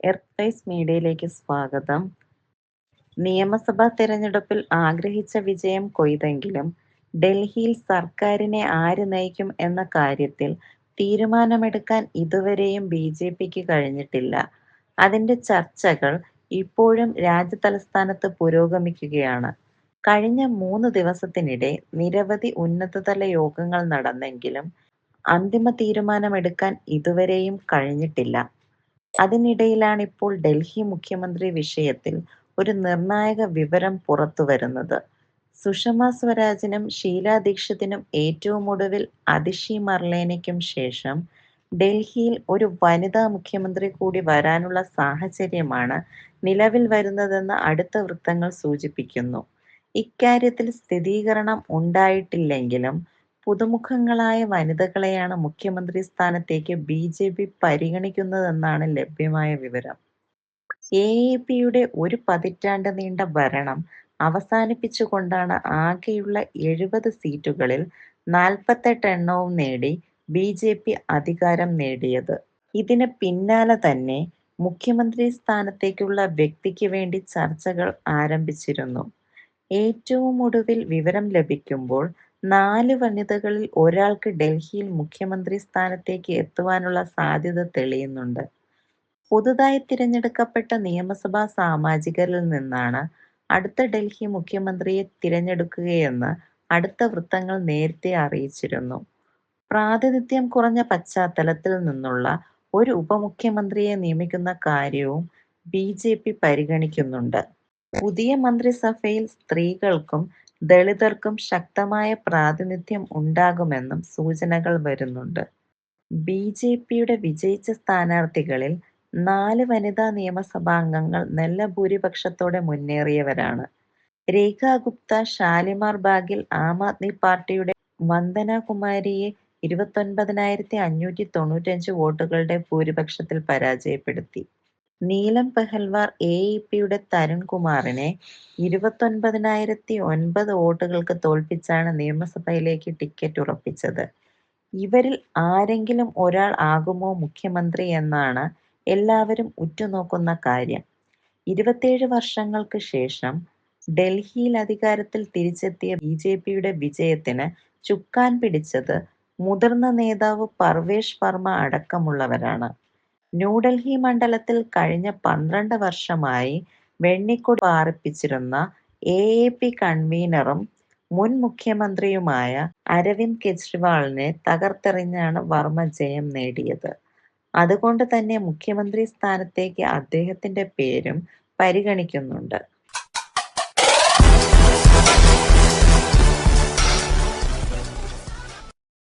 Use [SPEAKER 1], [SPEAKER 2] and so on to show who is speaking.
[SPEAKER 1] എർത്തൈസ് മീഡിയയിലേക്ക് സ്വാഗതം. നിയമസഭാ തെരഞ്ഞെടുപ്പിൽ ആഗ്രഹിച്ച വിജയം കൊയ്തെങ്കിലും ഡൽഹിയിൽ സർക്കാരിനെ ആര് നയിക്കും എന്ന കാര്യത്തിൽ തീരുമാനമെടുക്കാൻ ഇതുവരെയും ബി ജെ പിക്ക് കഴിഞ്ഞിട്ടില്ല. അതിന്റെ ചർച്ചകൾ ഇപ്പോഴും രാജ്യതലസ്ഥാനത്ത് പുരോഗമിക്കുകയാണ്. കഴിഞ്ഞ മൂന്ന് ദിവസത്തിനിടെ നിരവധി ഉന്നതതല യോഗങ്ങൾ നടന്നെങ്കിലും അന്തിമ തീരുമാനമെടുക്കാൻ ഇതുവരെയും കഴിഞ്ഞിട്ടില്ല. അതിനിടയിലാണിപ്പോൾ ഡൽഹി മുഖ്യമന്ത്രി വിഷയത്തിൽ ഒരു നിർണായക വിവരം പുറത്തുവരുന്നത്. സുഷമ സ്വരാജിനും ഷീലാ ദീക്ഷിതിനും ഏറ്റവും ഒടുവിൽ അതിഷി മർലേനയ്ക്കും ശേഷം ഡൽഹിയിൽ ഒരു വനിതാ മുഖ്യമന്ത്രി കൂടി വരാനുള്ള സാഹചര്യമാണ് നിലവിൽ വരുന്നതെന്ന് അടുത്ത വൃത്തങ്ങൾ സൂചിപ്പിക്കുന്നു. ഇക്കാര്യത്തിൽ സ്ഥിരീകരണം ഉണ്ടായിട്ടില്ലെങ്കിലും പുതുമുഖങ്ങളായ വനിതകളെയാണ് മുഖ്യമന്ത്രി സ്ഥാനത്തേക്ക് ബി ജെ പി പരിഗണിക്കുന്നതെന്നാണ് ലഭ്യമായ വിവരം. എ പിയുടെ ഒരു പതിറ്റാണ്ട് നീണ്ട ഭരണം അവസാനിപ്പിച്ചുകൊണ്ടാണ് ആകെയുള്ള എഴുപത് സീറ്റുകളിൽ നാൽപ്പത്തെട്ട് എണ്ണവും നേടി ബി ജെ പി അധികാരം നേടിയത്. ഇതിന് പിന്നാലെ തന്നെ മുഖ്യമന്ത്രി സ്ഥാനത്തേക്കുള്ള വ്യക്തിക്ക് വേണ്ടി ചർച്ചകൾ ആരംഭിച്ചിരുന്നു. ഏറ്റവും ഒടുവിൽ വിവരം ലഭിക്കുമ്പോൾ നാല് വനിതകളിൽ ഒരാൾക്ക് ഡൽഹിയിൽ മുഖ്യമന്ത്രി സ്ഥാനത്തേക്ക് എത്തുവാനുള്ള സാധ്യത തെളിയുന്നുണ്ട്. പുതുതായി തിരഞ്ഞെടുക്കപ്പെട്ട നിയമസഭാ സാമാജികരിൽ നിന്നാണ് അടുത്ത ഡൽഹി മുഖ്യമന്ത്രിയെ തിരഞ്ഞെടുക്കുകയെന്ന് അടുത്ത വൃത്തങ്ങൾ നേരത്തെ അറിയിച്ചിരുന്നു. പ്രാതിനിധ്യം കുറഞ്ഞ പശ്ചാത്തലത്തിൽ നിന്നുള്ള ഒരു ഉപമുഖ്യമന്ത്രിയെ നിയമിക്കുന്ന കാര്യവും ബി ജെ പി പരിഗണിക്കുന്നുണ്ട്. പുതിയ മന്ത്രിസഭയിൽ സ്ത്രീകൾക്കും ദളിതർക്കും ശക്തമായ പ്രാതിനിധ്യം ഉണ്ടാകുമെന്നും സൂചനകൾ വരുന്നുണ്ട്. ബി. ജെ. പിയുടെ വിജയിച്ച സ്ഥാനാർത്ഥികളിൽ നാല് വനിതാ നിയമസഭാംഗങ്ങൾ നല്ല ഭൂരിപക്ഷത്തോടെ മുന്നേറിയവരാണ്. രേഖ ഗുപ്ത ഷാലിമാർ ബാഗിൽ ആം ആദ്മി പാർട്ടിയുടെ വന്ദന കുമാരിയെ ഇരുപത്തൊൻപതിനായിരത്തി അഞ്ഞൂറ്റി തൊണ്ണൂറ്റഞ്ച് വോട്ടുകളുടെ ഭൂരിപക്ഷത്തിൽ പരാജയപ്പെടുത്തി. നീലം പെഹൽവാർ എ എഎപിയുടെ തരുൺ കുമാറിനെ ഇരുപത്തൊൻപതിനായിരത്തി ഒൻപത് വോട്ടുകൾക്ക് തോൽപ്പിച്ചാണ് നിയമസഭയിലേക്ക് ടിക്കറ്റ് ഉറപ്പിച്ചത്. ഇവരിൽ ആരെങ്കിലും ഒരാൾ ആകുമോ മുഖ്യമന്ത്രി എന്നാണ് എല്ലാവരും ഉറ്റുനോക്കുന്ന കാര്യം. ഇരുപത്തിയേഴ് വർഷങ്ങൾക്ക് ശേഷം ഡൽഹിയിൽ അധികാരത്തിൽ തിരിച്ചെത്തിയ ബി ജെ പിയുടെ വിജയത്തിന് ചുക്കാൻ പിടിച്ചത് മുതിർന്ന നേതാവ് പർവേഷ് വർമ്മ അടക്കമുള്ളവരാണ്. ന്യൂഡൽഹി മണ്ഡലത്തിൽ കഴിഞ്ഞ പന്ത്രണ്ട് വർഷമായി വെണ്ണിക്കൊടി പാറിപ്പിച്ചിരുന്ന പി കൺവീനറും മുൻ മുഖ്യമന്ത്രിയുമായ അരവിന്ദ് കെജ്രിവാളിനെ തകർത്തെറിഞ്ഞാണ് വർമ്മ ജയം നേടിയത്. അതുകൊണ്ട് തന്നെ മുഖ്യമന്ത്രി സ്ഥാനത്തേക്ക് അദ്ദേഹത്തിന്റെ പേരും പരിഗണിക്കുന്നുണ്ട്.